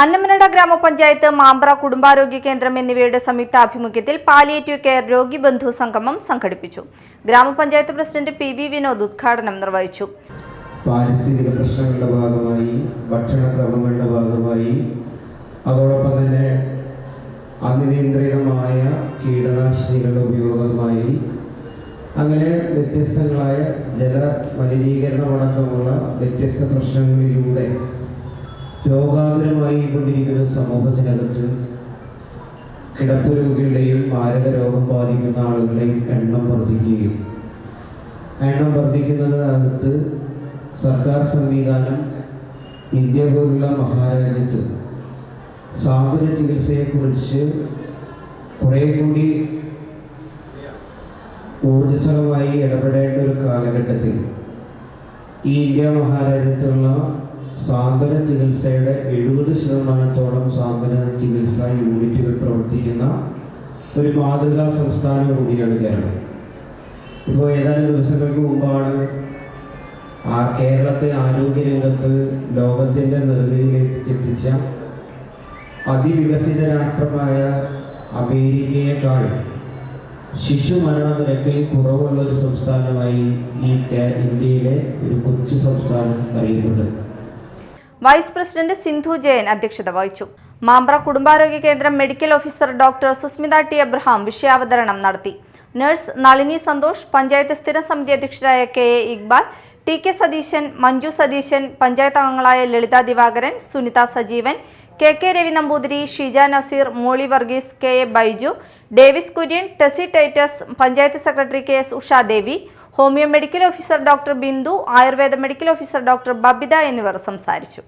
അന്നമനട ഗ്രാമപഞ്ചായത്ത് മാമ്പ്ര കുടുംബാരോഗ്യ കേന്ദ്രം എന്നിവയുടെ സംയുക്ത ആഭിമുഖ്യത്തിൽ പാലിയേറ്റീവ് കെയർ രോഗി ബന്ധു സംഗമം സംഘടിപ്പിച്ചു. ഗ്രാമപഞ്ചായത്ത് പ്രസിഡന്റ് പി വി വിനോദ് ഉദ്ഘാടനം നിർവഹിച്ചു. പാരിസ്ഥിതിക പ്രശ്നങ്ങളുടെ ഭാഗമായി ഭക്ഷണക്രമങ്ങളുടെ ഭാഗമായി അതോടൊപ്പം തന്നെ അനിയന്ത്രിതമായ കീടനാശിനികളുടെ ഉപയോഗമായി അങ്ങനെ വ്യത്യസ്തങ്ങളായ ജല വ്യത്യസ്ത പ്രശ്നങ്ങളിലൂടെ രോഗാതുരമായി കൊണ്ടിരിക്കുന്ന സമൂഹത്തിനകത്ത് കിടപ്പ് രോഗികളുടെയും മാരക രോഗം ബാധിക്കുന്ന ആളുകളുടെയും എണ്ണം വർദ്ധിക്കുകയും എണ്ണം വർദ്ധിക്കുന്നതിനകത്ത് സർക്കാർ സംവിധാനം ഇന്ത്യ പോലുള്ള മഹാരാജ്യത്ത് സാന്ത്വന ചികിത്സയെക്കുറിച്ച് കുറേ കൂടി ഊർജസ്വലമായി ഇടപെടേണ്ട ഒരു കാലഘട്ടത്തിൽ ഈ ഇന്ത്യ മഹാരാജ്യത്തുള്ള സാന്ത്വന ചികിത്സയുടെ എഴുപത് ശതമാനത്തോളം സാന്ത്വന ചികിത്സാ യൂണിറ്റുകൾ പ്രവർത്തിക്കുന്ന ഒരു മാതൃകാ സംസ്ഥാനം കൂടിയാണ് കേരളം. ഇപ്പോൾ ഏതാനും ദിവസങ്ങൾക്ക് മുമ്പാണ് ആ കേരളത്തെ ആരോഗ്യരംഗത്ത് ലോകത്തിന്റെ നെറുകയിലേക്ക് എത്തിച്ച അതിവികസിത രാഷ്ട്രമായ അമേരിക്കയെക്കാൾ ശിശു മരണ നിരക്കിൽ കുറവുള്ള ഒരു സംസ്ഥാനമായി ഈ ഇന്ത്യയിലെ ഒരു കൊച്ചു സംസ്ഥാനം അറിയപ്പെടുന്നത് വൈസ് പ്രസിഡന്റ് സിന്ധു ജയൻ അധ്യക്ഷത വഹിച്ചു. മാമ്പ്ര കുടുംബാരോഗ്യ കേന്ദ്രം medical officer doctor Susmitha T Abraham വിഷയാവതരണം നടത്തി. നഴ്സ് നളിനി സന്തോഷ് പഞ്ചായത്ത് സ്ഥിരം സമിതി അധ്യക്ഷരായ K A Iqbal T K Satheesan Manju Satheesan panchayat അംഗങ്ങളായ Lalitha Divakaran Sunitha Sajeevan K K Ravi Namboothiri Sheeja Naseer Molly Varghese K A Baiju Davis Kurian Tessy Titus panchayat secretary K S Ushadevi homeo medical officer doctor Bindu Ayurveda medical officer doctor Babitha എന്നിവർ സംസാരിച്ചു.